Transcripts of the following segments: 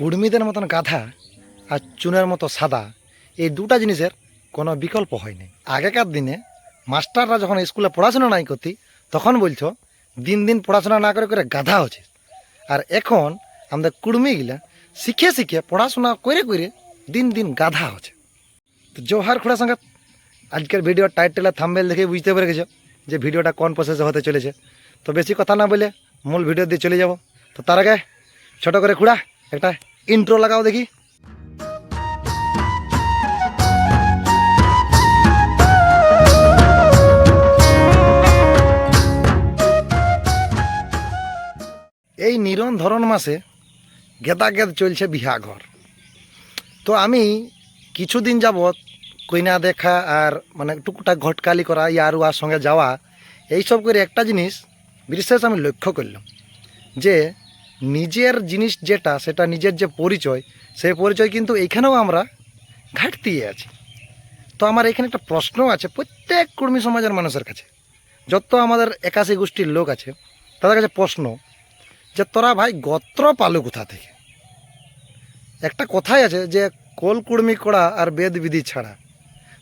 কুর্মীদের মতন গাধা আর চুনের মতো সাদা, এই দুটা জিনিসের কোনো বিকল্প হয়নি আগেকার দিনে মাস্টাররা যখন স্কুলে পড়াশোনা নাই করতি, তখন বলছো, দিন দিন পড়াশোনা না করে করে গাধা হচ্ছে। আর এখন আমাদের কুর্মীগুলা শিখে শিখে পড়াশোনা করে করে দিন দিন গাধা হচ্ছে। তো জোহার খোড়া সঙ্গে আজকের ভিডিওর টাইটেল আর থাম্বেল দেখে বুঝতে পেরে গেছো যে ভিডিওটা কোন প্রসেসে হতে চলেছে। তো বেশি কথা না বলে মূল ভিডিও দিয়ে চলে যাব। তো তার আগে ছোটো করে খুড়া, একটা ইন্ট্রো লাগাও দেখি। এই নিরন ধরন মাসে গেদা গেদ চলছে বিহা ঘর। তো আমি কিছুদিন যাবৎ কইনা দেখা আর মানে টুকটাক ঘটকালি করা, ইয়ার উয়ার সঙ্গে যাওয়া, এইসব করে একটা জিনিস বিশেষ আমি লক্ষ্য করলাম যে নিজের জিনিস যেটা, সেটা নিজের যে পরিচয়, সেই পরিচয় কিন্তু এইখানেও আমরা ঘাটতি আছি। তো আমার এখানে একটা প্রশ্ন আছে প্রত্যেক কর্মী সমাজের মানুষের কাছে। যত আমাদের একাশি গোষ্ঠীর লোক আছে, তাদের কাছে প্রশ্ন যে, তোরা ভাই গোত্র পালু কোথা থেকে? একটা কথাই আছে যে, কোল কুড়মি করা আর বেদ বিধি ছাড়া।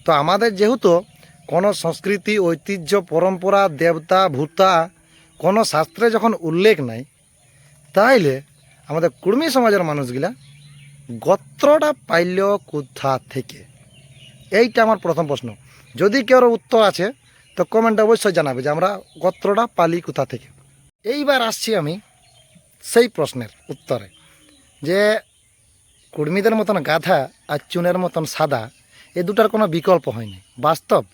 তো আমাদের যেহেতু কোনো সংস্কৃতি, ঐতিহ্য, পরম্পরা, দেবতা, ভূতা, কোনো শাস্ত্রে যখন উল্লেখ নাই তাইলে আমাদের কুর্মী সমাজের মানুষগুলা গোত্রটা পাইল কোথা থেকে? এইটা আমার প্রথম প্রশ্ন। যদি কেউ উত্তর আছে, তো কমেন্টে অবশ্যই জানাবে যে আমরা গোত্রটা পালি কোথা থেকে। এইবার আসছি আমি সেই প্রশ্নের উত্তরে। যে কুর্মীদের মতন গাধা আর চুনের মতন সাদা, এ দুটার কোনো বিকল্প হয়নি বাস্তব,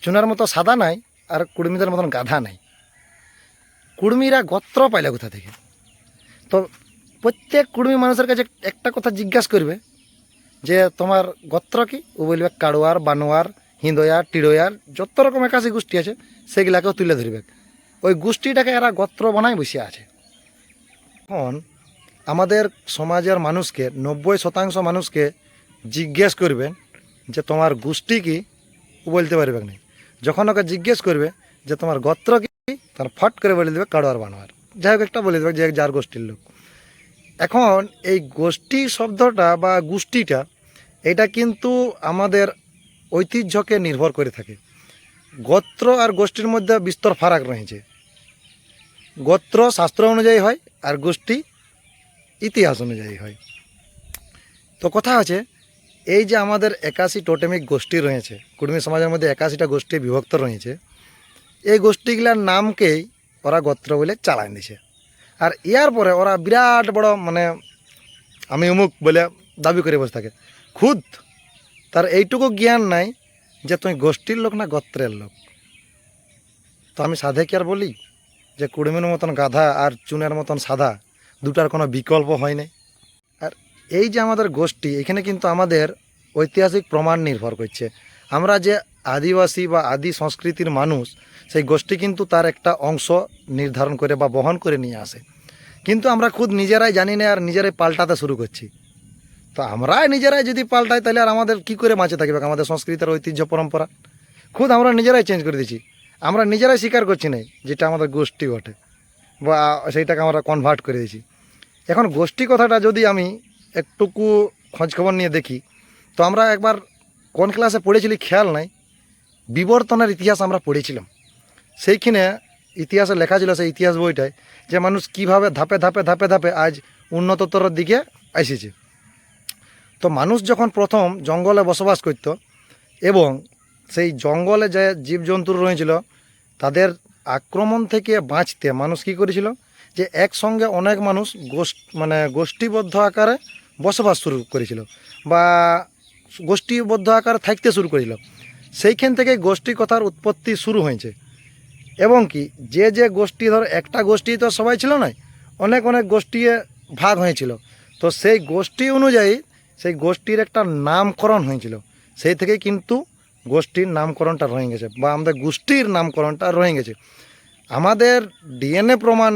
চুনের মতো সাদা নাই আর কুর্মীদের মতন গাধা নাই। কুর্মীরা গোত্র পাইলে কোথা থেকে? তো প্রত্যেক কুর্মী মানুষের কাছে একটা কথা জিজ্ঞাসা করবে যে, তোমার গোত্র কি? ও বলবে, কাড়োয়ার, বানোয়ার, হিন্দয়ার, টিড়োয়ার, যত রকম একাশি গোষ্ঠী আছে, সেগুলাকেও তুলে ধরবে। ওই গোষ্ঠীটাকে এরা গোত্র বানায় বসে আছে। এখন আমাদের সমাজের মানুষকে, নব্বই শতাংশ মানুষকে জিজ্ঞেস করবেন যে, তোমার গোষ্ঠী কি? বলতে পারবে না। যখন ওকে জিজ্ঞেস করবে যে, তোমার গোত্র কি? তার ফট করে বলে দেবে, কাড়োয়ার, বানোয়ার। যাই হোক একটা বলে দেবে যে যার গোষ্ঠীর লোক। এখন এই গোষ্ঠী শব্দটা বা গোষ্ঠীটা, এটা কিন্তু আমাদের ঐতিহ্যকে নির্ভর করে থাকে। গোত্র আর গোষ্ঠীর মধ্যে বিস্তর ফারাক রয়েছে। গোত্র শাস্ত্র অনুযায়ী হয় আর গোষ্ঠী ইতিহাস অনুযায়ী হয়। তো কথা আছে এই যে আমাদের একাশি টোটেমিক গোষ্ঠী রয়েছে, কুর্মী সমাজের মধ্যে একাশিটা গোষ্ঠী বিভক্ত রয়েছে, এই গোষ্ঠীগুলার নামকেই ওরা গোত্র বলে চালান দিছে। আর ইয়ার পরে ওরা বিরাট বড় মানে আমি অমুক বলে দাবি করে বসে থাকে। খুদ, তার এইটুকু জ্ঞান নাই যে তুমি গোষ্ঠীর লোক না গোত্রের লোক। তো আমি সাধে কি আর বলি? যে কুড়মির মতন গাধা আর চুনের মতন সাদা দুটার কোনো বিকল্প হয় নাই। আর এই যে আমাদের গোষ্ঠী, এখানে কিন্তু আমাদের ঐতিহাসিক প্রমাণ নির্ভর করছে। আমরা যে আদিবাসী বা আদি সংস্কৃতির মানুষ সেই গোষ্ঠী কিন্তু তার একটা অংশ নির্ধারণ করে বা বহন করে নিয়ে আসে। কিন্তু আমরা খুদ নিজেরাই জানি না আর নিজেরাই পাল্টাতে শুরু করছি। তো আমরাই নিজেরাই যদি পাল্টাই তাহলে আর আমাদের কি করে বাঁচে থাকবে? আমাদের সংস্কৃতির ঐতিহ্য পরম্পরা। খুদ আমরা নিজেরাই চেঞ্জ করে দিচ্ছি আমরা নিজেরাই স্বীকার করছি না যেটা আমাদের গোষ্ঠী ঘটে বা সেইটাকে আমরা কনভার্ট করে দিয়েছি। এখন গোষ্ঠী কথাটা যদি আমি একটুকু খোঁজখবর নিয়ে দেখি, তো আমরা একবার কোন ক্লাসে পড়েছিলি খেয়াল নাই? বিবর্তনের ইতিহাস আমরা পড়েছিলাম। সেইখানে ইতিহাসে লেখা ছিল সেই ইতিহাস বইটায় যে মানুষ কীভাবে ধাপে ধাপে ধাপে ধাপে আজ উন্নততর দিকে এসেছে। তো মানুষ যখন প্রথম জঙ্গলে বসবাস করত এবং সেই জঙ্গলে যে জীবজন্তু রয়েছিল, তাদের আক্রমণ থেকে বাঁচতে মানুষ কি করেছিল? যে একসঙ্গে অনেক মানুষ গোষ্ঠ মানে গোষ্ঠীবদ্ধ আকারে বসবাস শুরু করেছিল বা গোষ্ঠীবদ্ধ আকারে থাকতে শুরু করেছিল। সেইখান থেকে গোষ্ঠী কথার উৎপত্তি শুরু হয়েছে। এবং কি, যে যে গোষ্ঠী, ধর, একটা গোষ্ঠী তো সবাই ছিল না, অনেক অনেক গোষ্ঠী ভাগ হয়েছিল। তো সেই গোষ্ঠী অনুযায়ী সেই গোষ্ঠীর একটা নামকরণ হয়েছিল। সেই থেকে কিন্তু গোষ্ঠীর নামকরণটা রয়ে গেছে, বা আমাদের গোষ্ঠীর নামকরণটা রয়ে গেছে। আমাদের ডিএনএ প্রমাণ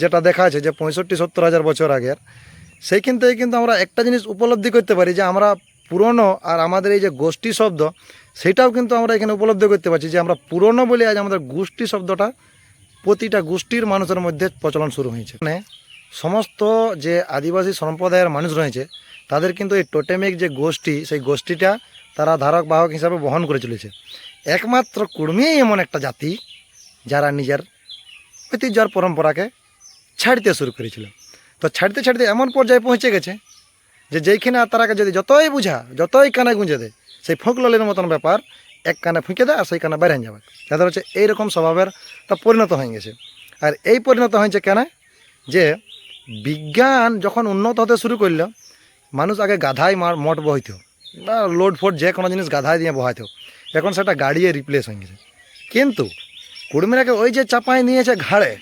যেটা দেখা আছে যে পঁয়ষট্টি সত্তর হাজার বছর আগের সেইখান থেকে কিন্তু আমরা একটা জিনিস উপলব্ধি করতে পারি যে আমরা পুরনো আর আমাদের এই যে গোষ্ঠী শব্দ, সেটাও কিন্তু আমরা এখানে উপলব্ধি করতে পারছি যে আমরা পুরনো বলে আজ আমাদের গোষ্ঠী শব্দটা প্রতিটা গোষ্ঠীর মানুষের মধ্যে প্রচলন শুরু হয়েছে। মানে সমস্ত যে আদিবাসী সম্প্রদায়ের মানুষ রয়েছে, তাদের কিন্তু এই টোটেমিক যে গোষ্ঠী, সেই গোষ্ঠীটা তারা ধারক বাহক হিসাবে বহন করে চলেছে। একমাত্র কুর্মিই এমন একটা জাতি যারা নিজের ঐতিহ্য আর পরম্পরাকে ছাড়তে শুরু করেছিল। তো ছাড়তে ছাড়তে এমন পর্যায়ে পৌঁছে গেছে যে যেইখানে তারাকে যদি যতই বুঝা, যতই কানে গুঁজে দেয় সেই ফোকললের মতন ব্যাপার এক কানে ফুঁকে দেয় আর সেই কানে বাইরে যাবে। তাদের হচ্ছে এইরকম স্বভাবের তা পরিণত হয়ে গেছে। আর এই পরিণত হয়েছে কেন? যে বিজ্ঞান যখন উন্নত হতে শুরু করল, মানুষ আগে গাধাই মার মঠ বহিত বা লোড ফোড যে কোনো জিনিস গাধায় দিয়ে বহাইত। এখন সেটা গাড়িয়ে রিপ্লেস হয়ে গেছে। কিন্তু কুড়মিরাকে ওই যে চাপাই নিয়েছে ঘাড়ে,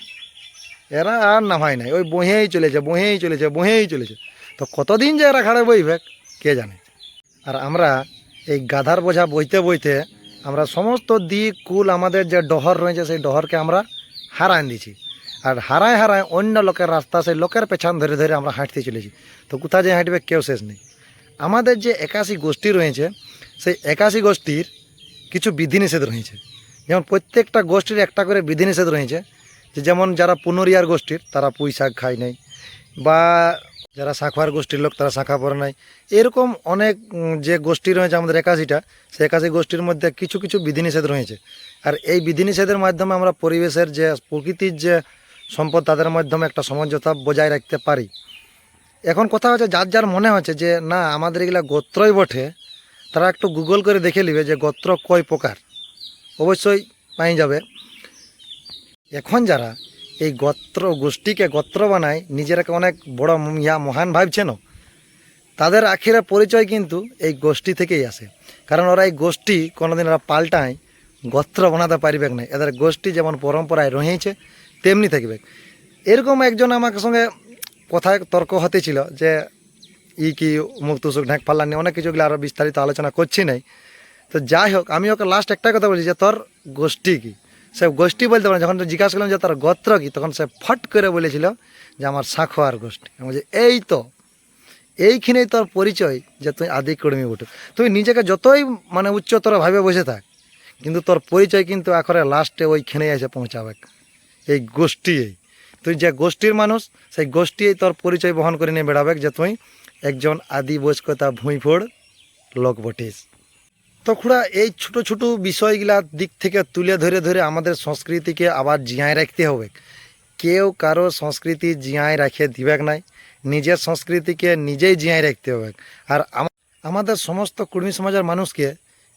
এরা আর নামাই নাই। ওই বহেই চলেছে বহেই চলেছে বহেই চলেছে। তো কতদিন যে এরা ঘাড়ে বইবে, কে জানে। আর আমরা এই গাধার বোঝা বইতে বইতে আমরা সমস্ত দিক, কুল আমাদের যে ডহর রয়েছে, সেই ডহরকে আমরা হারান দিছি আর হারায় হারায় অন্য লোকের রাস্তা, সেই লোকের পেছন ধরে ধরে আমরা হাঁটতে চলেছি। তো কোথায় যে হাঁটবে কেউ শেষ নেই। আমাদের যে একাশি গোষ্ঠী রয়েছে, সেই একাশি গোষ্ঠীর কিছু বিধিনিষেধ রয়েছে। যেমন প্রত্যেকটা গোষ্ঠীর একটা করে বিধিনিষেধ রয়েছে, যে যেমন যারা পুনরিয়ার গোষ্ঠীর, তারা পুঁই শাক খায় নাই, বা যারা শাখার গোষ্ঠীর লোক, তারা শাখা পরে নাই। এরকম অনেক যে গোষ্ঠী রয়েছে আমাদের একাশিটা, সেই একাশি গোষ্ঠীর মধ্যে কিছু কিছু বিধিনিষেধ রয়েছে। আর এই বিধিনিষেধের মাধ্যমে আমরা পরিবেশের যে, প্রকৃতির যে সম্পদ, তাদের মাধ্যমে একটা সমঝোতা বজায় রাখতে পারি। এখন কথা হচ্ছে, যার যার মনে হচ্ছে যে, না, আমাদের এগুলা গোত্রই বটে, তারা একটু গুগল করে দেখে নিবে যে গোত্র কয় প্রকার। অবশ্যই পাই যাবে। এখন যারা এই গোত্র গোষ্ঠীকে গোত্র বানায় নিজেরাকে অনেক বড় ইয়া মহান ভাবছে না তাদের আখিরা পরিচয় কিন্তু এই গোষ্ঠী থেকেই আসে। কারণ ওরা এই গোষ্ঠী কোনোদিন ওরা পাল্টায়, গোত্র বানাতে পারবে না। এদের গোষ্ঠী যেমন পরম্পরায় রয়েছে তেমনি থাকবে এরকম একজন আমার সঙ্গে কথায় তর্ক হতেছিল যে, ই কি মুখ তুসুক ঢেক ফাল্লানি অনেক কিছুগুলো আরও বিস্তারিত আলোচনা করছি নাই। তো যাই হোক, আমি ওকে লাস্ট একটা কথা বলছি যে, তোর গোষ্ঠী কি? সে গোষ্ঠী বলতে পারে যখন জিজ্ঞাসা করলাম যে তার গোত্র কি, তখন সে ফট করে বলেছিল যে আমার শাখোয়ার গোষ্ঠী। আমি বলছি, এই তো, এইখানেই তোর পরিচয় যে তুই আদি কর্মী উঠে তুই নিজেকে যতই মানে উচ্চতর ভাবে বসে থাক, কিন্তু তোর পরিচয় কিন্তু আখরে লাস্টে ওইখানেই এসে পৌঁছাবে। এই গোষ্ঠী তুই যে গোষ্ঠীর মানুষ, সেই গোষ্ঠী তোর পরিচয় বহন করে নিয়ে বেড়াবে যে তুই একজন আদি বয়স্কতা ভুঁইফোড় লোক বটিস। তো খুড়া এই ছোট ছোট বিষয়গুলার দিক থেকে তুলে ধরে ধরে আমাদের সংস্কৃতিকে আবার জিয়ায় রাখতে হবে। কেউ কারও সংস্কৃতি জিয়ায় রাখে দিবেক নাই, নিজের সংস্কৃতিকে নিজেই জিয়ায় রাখতে হবে। আর আমাদের সমস্ত কুর্মী সমাজের মানুষকে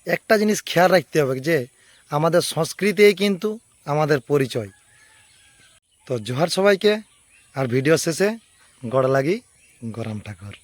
একটা জিনিস খেয়াল রাখতে হবে যে, আমাদের সংস্কৃতিই কিন্তু আমাদের পরিচয়। তো জোহার সবাইকে, আর ভিডিও শেষে গড় লাগি গরম ঠাকুর।